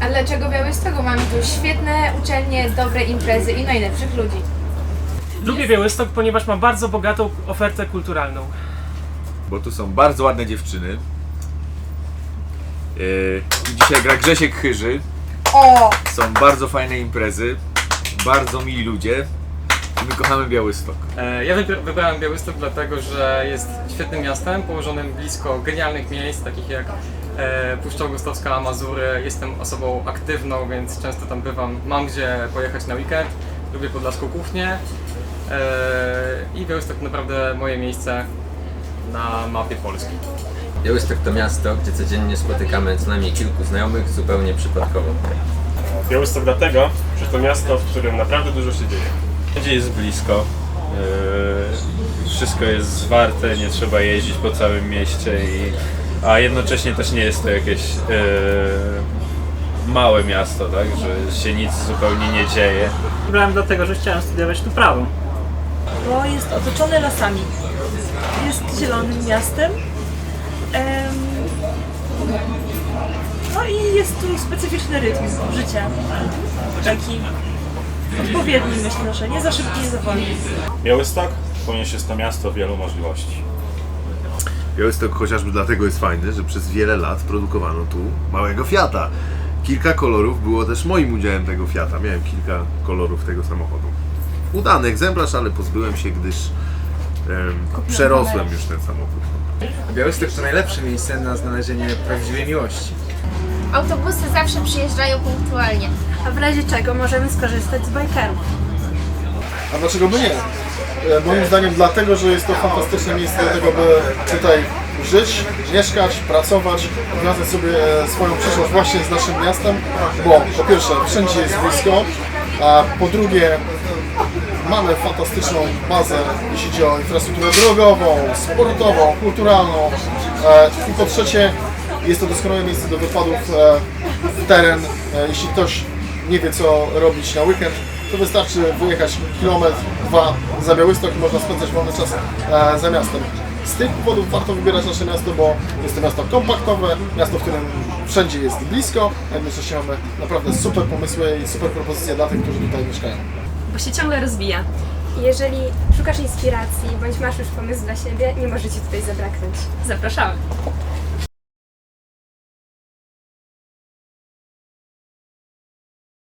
A dlaczego Białystok? Mamy tu świetne uczelnie, dobre imprezy i najlepszych ludzi. Lubię Białystok, ponieważ ma bardzo bogatą ofertę kulturalną. bo tu są bardzo ładne dziewczyny. Yy, dzisiaj gra Grzesiek Chyży. O! Są bardzo fajne imprezy, bardzo mili ludzie my kochamy Białystok. E, Ja wybra- wybrałem Białystok dlatego, że jest świetnym miastem, położonym blisko genialnych miejsc, takich jak e, Puszcza Augustowska, Mazury. Jestem osobą aktywną, więc często tam bywam. Mam gdzie pojechać na weekend. Lubię podlaską kuchnię. E, I Białystok to naprawdę moje miejsce na mapie Polski. Białystok to miasto, gdzie codziennie spotykamy co najmniej kilku znajomych zupełnie przypadkowo. Białystok dlatego, że to miasto, w którym naprawdę dużo się dzieje. Wszędzie jest blisko. Yy, Wszystko jest zwarte, nie trzeba jeździć po całym mieście, i, a jednocześnie też nie jest to jakieś yy, małe miasto, tak? że się nic zupełnie nie dzieje. Wybrałem dlatego, że chciałem studiować tu prawo. bo jest otoczony lasami. Jest zielonym miastem. Em, No i jest tu specyficzny rytm życia. Taki odpowiedni myślę, że nie za szybki, nie za wolny. Białystok, ponieważ jest to miasto wielu możliwości. Białystok chociażby dlatego jest fajny, że przez wiele lat produkowano tu małego Fiata. Kilka kolorów było też moim udziałem tego Fiata. Miałem kilka kolorów tego samochodu. Udany egzemplarz, ale pozbyłem się, gdyż em, przerosłem już ten samochód. Białystok to najlepsze miejsce na znalezienie prawdziwej miłości. Autobusy zawsze przyjeżdżają punktualnie. A w razie czego możemy skorzystać z bajkerów. A dlaczego by nie? E, Moim zdaniem dlatego, że jest to fantastyczne miejsce do tego, by tutaj żyć, mieszkać, pracować, wiązać sobie e, swoją przyszłość właśnie z naszym miastem, bo po pierwsze wszędzie jest blisko, a po drugie mamy fantastyczną bazę, jeśli chodzi o infrastrukturę drogową, sportową, kulturalną e, i po trzecie jest to doskonałe miejsce do wypadów e, w teren. E, Jeśli ktoś nie wie co robić na weekend, to wystarczy wyjechać kilometr, dwa za Białystok i można spędzać wolny czas e, za miastem. Z tych powodów warto wybierać nasze miasto, bo jest to miasto kompaktowe, miasto, w którym wszędzie jest blisko, a jednocześnie mamy naprawdę super pomysły i super propozycje dla tych, którzy tutaj mieszkają. Bo się ciągle rozwija. Jeżeli szukasz inspiracji bądź masz już pomysł dla siebie, nie możecie tutaj zabraknąć. Zapraszamy.